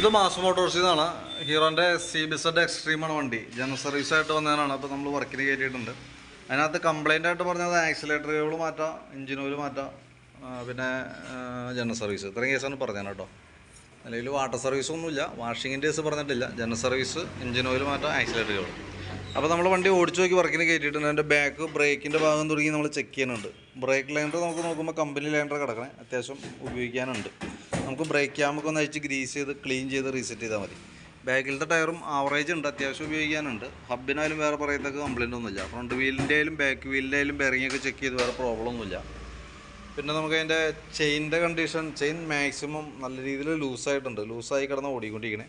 ഇത് മാസ് മോട്ടോഴ്സിൽ നിന്നാണ് ഹീറോന്റെ സി ബിസഡ് എക്സ്ട്രീമാണ് വണ്ടി. ജനറൽ സർവീസ് ആയിട്ട് വന്നതിനാണ്. അപ്പോൾ നമ്മൾ വർക്കിന് കയറ്റിയിട്ടുണ്ട് അതിനകത്ത് കംപ്ലൈന്റ് ആയിട്ട് പറഞ്ഞത് ആക്സിലേറ്റർ കേബിൾ മാറ്റാം എഞ്ചിൻ ഓയിൽ മാറ്റാം പിന്നെ ജനറൽ സർവീസ് ഇത്രയും കേസാണ് പറഞ്ഞത് കേട്ടോ. അല്ലെങ്കിൽ വാട്ടർ സർവീസ് ഒന്നുമില്ല. വാഷിങ്ങിന്റെ കേസ് പറഞ്ഞിട്ടില്ല. ജനറൽ സർവീസ് എഞ്ചിൻ ഓയിൽ മാറ്റാം ആക്സിലേറ്റർ കേബിൾ അപ്പോൾ നമ്മൾ വണ്ടി ഓടിച്ചു നോക്കി വർക്കിന് കയറ്റിയിട്ടുണ്ട് അതിന്റെ ബാക്ക് ബ്രേക്കിന്റെ ഭാഗം തുടങ്ങി നമ്മൾ ചെക്ക് ചെയ്യുന്നുണ്ട്. ബ്രേക്ക് ലൈൻഡർ നമുക്ക് നോക്കുമ്പോൾ കമ്പനി ലൈൻഡർ കിടക്കണേ. അത്യാവശ്യം ഉപയോഗിക്കാനുണ്ട്. നമുക്ക് ബ്രേക്ക് ക്യാമൊക്കെ ഒന്ന് അഴിച്ച് ഗ്രീസ് ചെയ്ത് ക്ലീൻ ചെയ്ത് റീസെറ്റ് ചെയ്താൽ മതി. ബാക്കിലത്തെ ടയറും ആവറേജ് ഉണ്ട് അത്യാവശ്യം ഉപയോഗിക്കാനുണ്ട്. ഹബിനായാലും വേറെ പറയത്തക്ക കംപ്ലൈന്റ് ഒന്നുമില്ല. ഫ്രണ്ട് വീലിന്റെ ആയാലും ബാക്ക് വീലിന്റെ ആയാലും ബെറിംഗ് ഒക്കെ ചെക്ക് ചെയ്ത് വേറെ പ്രോബ്ലം ഒന്നുമില്ല. പിന്നെ നമുക്ക് അതിന്റെ ചെയിനിന്റെ കണ്ടീഷൻ ചെയിൻ മാക്സിമം നല്ല രീതിയിൽ ലൂസായിട്ടുണ്ട് ലൂസായി കിടന്ന് ഓടിക്കൊണ്ടിരിക്കണേ.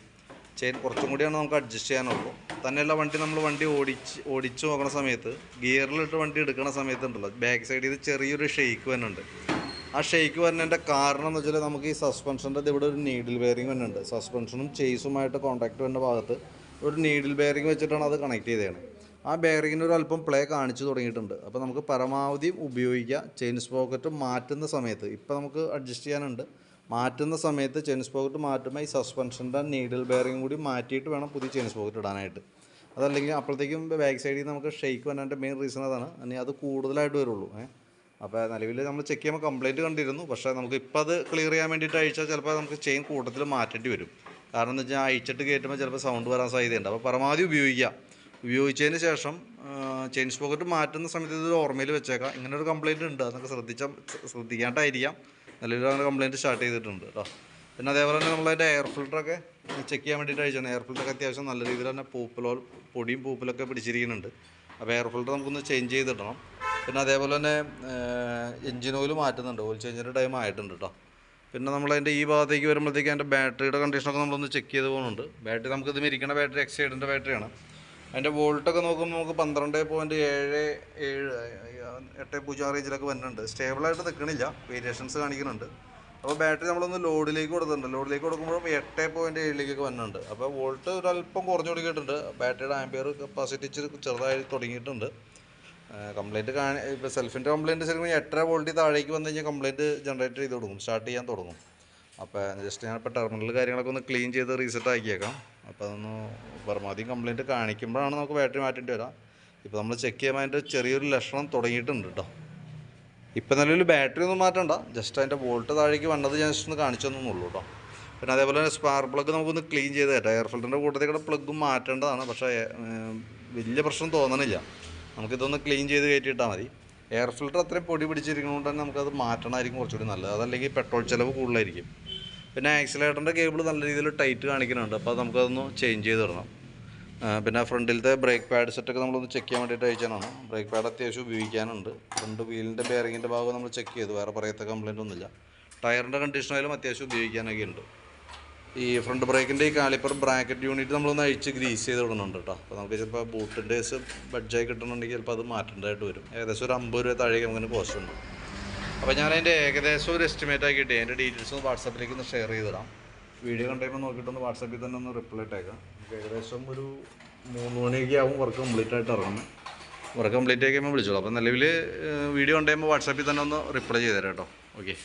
ചെയിൻ കുറച്ചും കൂടിയാണ് നമുക്ക് അഡ്ജസ്റ്റ് ചെയ്യാനുള്ളൂ. തന്നെയുള്ള വണ്ടി നമ്മൾ വണ്ടി ഓടിച്ച് ഓടിച്ച് നോക്കുന്ന സമയത്ത് ഗിയറിലിട്ട് വണ്ടി എടുക്കുന്ന സമയത്തുണ്ടല്ലോ ബാക്ക് സൈഡിൽ ചെറിയൊരു ഷെയ്ക്ക് വരുന്നുണ്ട് ആ ഷെയ്ക്ക് വരുന്നതിന്റെ കാരണം എന്ന് വെച്ചാൽ നമുക്ക് ഈ സസ്പെൻഷന്റെ ഇവിടെ ഒരു നീഡിൽ ബെയറിംഗ് ഉണ്ട് സസ്പെൻഷനും ചേസുമായിട്ട് കോൺടാക്ട് വരുന്ന ഭാഗത്ത് ഒരു നീഡിൽ ബെയറിംഗ് വെച്ചിട്ടാണ് അത് കണക്ട് ചെയ്തതാണ് ആ ബെയറിങ്ങിന് ഒരു അല്പം പ്ലേ കാണിച്ചു തുടങ്ങിയിട്ടുണ്ട്. അപ്പോൾ നമുക്ക് പരമാവധി ഉപയോഗിക്കുക ചെയിൻസ് സ്പോക്കറ്റ് മാറ്റുന്ന സമയത്ത്. ഇപ്പോൾ നമുക്ക് അഡ്ജസ്റ്റ് ചെയ്യാനുണ്ട്. മാറ്റുന്ന സമയത്ത് ചെയിൻസ് പോക്കറ്റ് മാറ്റുമ്പോൾ ഈ സസ്പെൻഷന്റെ നീഡിൽ ബെയറിംഗ് കൂടി മാറ്റിയിട്ട് വേണം പുതിയ ചെയിൻസ് പോക്കറ്റ് ഇടാനായിട്ട്. അതല്ലെങ്കിൽ അപ്പോഴത്തേക്കും ബാക്ക് സൈഡിൽ നമുക്ക് ഷെയ്ക്ക് വരാന്റെ മെയിൻ റീസൺ അതാണ്. ഇനി അത് കൂടുതലായിട്ട് വരുള്ളൂ. ഏഹ്? അപ്പോൾ നിലവിൽ നമ്മൾ ചെക്ക് ചെയ്യുമ്പോൾ കംപ്ലൈന്റ് കണ്ടിരുന്നു. പക്ഷേ നമുക്ക് ഇപ്പോൾ അത് ക്ലിയർ ചെയ്യാൻ വേണ്ടിയിട്ട് അയച്ചാൽ ചിലപ്പോൾ നമുക്ക് ചെയിൻ കൂട്ടത്തിൽ മാറ്റേണ്ടി വരും. കാരണം എന്ന് വെച്ചാൽ അയച്ചിട്ട് കയറ്റുമ്പോൾ ചിലപ്പോൾ സൗണ്ട് വരാൻ സാധ്യതയുണ്ട്. അപ്പോൾ പരമാവധി ഉപയോഗിക്കുക ഉപയോഗിച്ചതിന് ശേഷം ചെയിൻ സ്പോക്കറ്റ് മാറ്റുന്ന സമയത്ത് ഇത് ഓർമ്മയിൽ വെച്ചേക്കാം. ഇങ്ങനെ ഒരു കംപ്ലയിന്റ് ഉണ്ട്. അതൊക്കെ ശ്രദ്ധിച്ചാൽ ശ്രദ്ധിക്കാണ്ടായിരിക്കാം. നിലവിൽ അങ്ങനെ കംപ്ലയിന്റ് സ്റ്റാർട്ട് ചെയ്തിട്ടുണ്ട് കേട്ടോ പിന്നെ അതേപോലെ തന്നെ നമ്മളതിന്റെ എയർ ഫിൽറ്ററൊക്കെ ചെക്ക് ചെയ്യാൻ വേണ്ടിയിട്ട് അയച്ചാണ് എയർ ഫിൽറ്ററൊക്കെ അത്യാവശ്യം നല്ല രീതിയിൽ തന്നെ പൂപ്പിലോ പൊടിയും പൂപ്പിലൊക്കെ പിടിച്ചിരിക്കുന്നുണ്ട്. അപ്പോൾ എയർ ഫിൽറ്റർ നമുക്കൊന്ന് ചേഞ്ച് ചെയ്തിടണം. പിന്നെ അതേപോലെ തന്നെ എഞ്ചിൻ ഓയിൽ മാറ്റുന്നുണ്ട്. ഓയിൽ ചേഞ്ചിന്റെ ടൈം ആയിട്ടുണ്ട് കേട്ടോ പിന്നെ നമ്മൾ നമ്മളതിന്റെ ഈ ഭാഗത്തേക്ക് വരുമ്പോഴത്തേക്ക് അതിന്റെ ബാറ്ററിയുടെ കണ്ടീഷനൊക്കെ നമ്മളൊന്ന് ചെക്ക് ചെയ്ത് പോകുന്നുണ്ട്. ബാറ്ററി നമുക്ക് ഇത് ഇരിക്കുന്ന ബാറ്ററി എക്സൈഡിന്റെ ബാറ്ററിയാണ് അതിന്റെ വോൾട്ടൊക്കെ നോക്കുമ്പോൾ നമുക്ക് പന്ത്രണ്ട് പോയിന്റ് ഏഴ് ഏഴ് എട്ട് പൂജ്യം ആ റേഞ്ചിലൊക്കെ വരുന്നുണ്ട് സ്റ്റേബിളായിട്ട് നിൽക്കണില്ല വേരിയേഷൻസ് കാണിക്കുന്നുണ്ട്. അപ്പോൾ ബാറ്ററി നമ്മളൊന്ന് ലോഡിലേക്ക് കൊടുത്തിട്ടുണ്ട്. ലോഡിലേക്ക് കൊടുക്കുമ്പോഴും എട്ട് പോയിന്റ് ഏഴിലേക്കൊക്കെ വരുന്നുണ്ട് അപ്പോൾ വോൾട്ട് ഒരല്പം കുറഞ്ഞു തുടങ്ങിയിട്ടുണ്ട്. ബാറ്ററിയുടെ ആംപിയർ കപ്പാസിറ്റി ചെറുതായി തുടങ്ങിയിട്ടുണ്ട്. കംപ്ലൈന്റ് കാണി ഇപ്പോൾ സെൽഫിന്റെ കംപ്ലൈന്റ് ശരിക്കും എട്ടര വോൾട്ടി താഴേക്ക് വന്നു കഴിഞ്ഞാൽ കംപ്ലൈന്റ് ജനറേറ്റ് ചെയ്ത് തുടങ്ങും സ്റ്റാർട്ട് ചെയ്യാൻ തുടങ്ങും. അപ്പോൾ ജസ്റ്റ് ഞാനിപ്പോൾ ടെർമിനൽ കാര്യങ്ങളൊക്കെ ഒന്ന് ക്ലീൻ ചെയ്ത് റീസെറ്റ് ആക്കിയേക്കാം. അപ്പോൾ അതൊന്ന് പരമാവധി കംപ്ലൈന്റ് കാണിക്കുമ്പോഴാണ് നമുക്ക് ബാറ്ററി മാറ്റേണ്ടി വരാം. ഇപ്പോൾ നമ്മൾ ചെക്ക് ചെയ്യുമ്പോൾ അതിന്റെ ചെറിയൊരു ലക്ഷണം തുടങ്ങിയിട്ടുണ്ട് കേട്ടോ ഇപ്പം നല്ലൊരു ബാറ്ററി ഒന്നും മാറ്റണ്ട ജസ്റ്റ് അതിന്റെ വോൾട്ട് താഴേക്ക് വന്നത് ഞാൻ ജസ്റ്റ് ഒന്ന് കാണിച്ചു തന്നുള്ളൂ കേട്ടോ പിന്നെ അതേപോലെ തന്നെ സ്പാർ പ്ലഗ് നമുക്കൊന്ന് ക്ലീൻ ചെയ്ത് തരാം. എയർ ഫിൽറ്ററിന്റെ കൂട്ടത്തിൽ കൂടെ പ്ലഗും മാറ്റേണ്ടതാണ് പക്ഷേ വലിയ പ്രശ്നം തോന്നണില്ല. നമുക്കിതൊന്ന് ക്ലീൻ ചെയ്ത് കയറ്റിയിട്ടാൽ മതി. എയർ ഫിൽറ്റർ അത്രയും പൊടി പിടിച്ചിരിക്കുന്നതുകൊണ്ട് തന്നെ നമുക്കത് മാറ്റണമായിരിക്കും കുറച്ചുകൂടി നല്ലത്. അതല്ലെങ്കിൽ പെട്രോൾ ചിലവ് കൂടുതലായിരിക്കും. പിന്നെ ആക്സിലേറ്ററിന്റെ കേബിൾ നല്ല രീതിയിൽ ടൈറ്റ് കാണിക്കുന്നുണ്ട്. അപ്പോൾ നമുക്കതൊന്ന് ചേഞ്ച് ചെയ്ത് ഇടണം. പിന്നെ ഫ്രണ്ടിലത്തെ ബ്രേക്ക് പാഡ് സെറ്റൊക്കെ നമ്മളൊന്ന് ചെക്ക് ചെയ്യാൻ വേണ്ടിയിട്ട് അയച്ചാണ് ബ്രേക്ക് പാഡ് അത്യാവശ്യം ഉപയോഗിക്കാനുണ്ട്. ഫ്രണ്ട് വീലിന്റെ ബെയറിങ്ങിന്റെ ഭാഗം നമ്മൾ ചെക്ക് ചെയ്തു. വേറെ പറയത്ത കംപ്ലൈന്റ് ഒന്നുമില്ല. ടയറിന്റെ കണ്ടീഷനായാലും അത്യാവശ്യം ഉപയോഗിക്കാനൊക്കെ ഉണ്ട്. ഈ ഫ്രണ്ട് ബ്രേക്കിന്റെ ഈ കാലിപ്പർ ബ്രാക്കറ്റ് യൂണിറ്റ് നമ്മളൊന്ന് അഴിച്ച് ഗ്രീസ് ചെയ്ത് വിടുന്നുണ്ട് കേട്ടോ അപ്പോൾ നമുക്ക് ചിലപ്പോൾ ബൂട്ടിന്റെ കേസ് ബഡ്ജായി കിട്ടണമെങ്കിൽ ചിലപ്പോൾ അത് മാറ്റേണ്ടതായിട്ട് വരും. ഏകദേശം ഒരു അമ്പത് രൂപ താഴേക്ക് നമുക്ക് കോസ്റ്റ് ഉണ്ട്. അപ്പോൾ ഞാൻ അതിന്റെ ഏകദേശം ഒരു എസ്റ്റിമേറ്റ് ആക്കിയിട്ട് അതിന്റെ ഡീറ്റെയിൽസ് ഒന്ന് വാട്സാപ്പിലേക്ക് ഒന്ന് ഷെയർ ചെയ്തിടാം വീഡിയോ കണ്ടുമ്പോൾ നോക്കിയിട്ടൊന്ന് വാട്സാപ്പിൽ തന്നെ ഒന്ന് റിപ്ലൈ ഇട്ടേക്കാം. നമുക്ക് ഏകദേശം ഒരു മൂന്ന് മണിയൊക്കെ ആവും വർക്ക് കംപ്ലീറ്റ് ആയിട്ട് ഇറങ്ങുന്നത് വർക്ക് കംപ്ലീറ്റ് ആക്കി കഴിയുമ്പോൾ വിളിച്ചോളൂ. അപ്പോൾ നിലവിൽ വീഡിയോ കണ്ടുമ്പോൾ വാട്സാപ്പിൽ തന്നെ ഒന്ന് റിപ്ലൈ ചെയ്തേരാം കേട്ടോ ഓക്കെ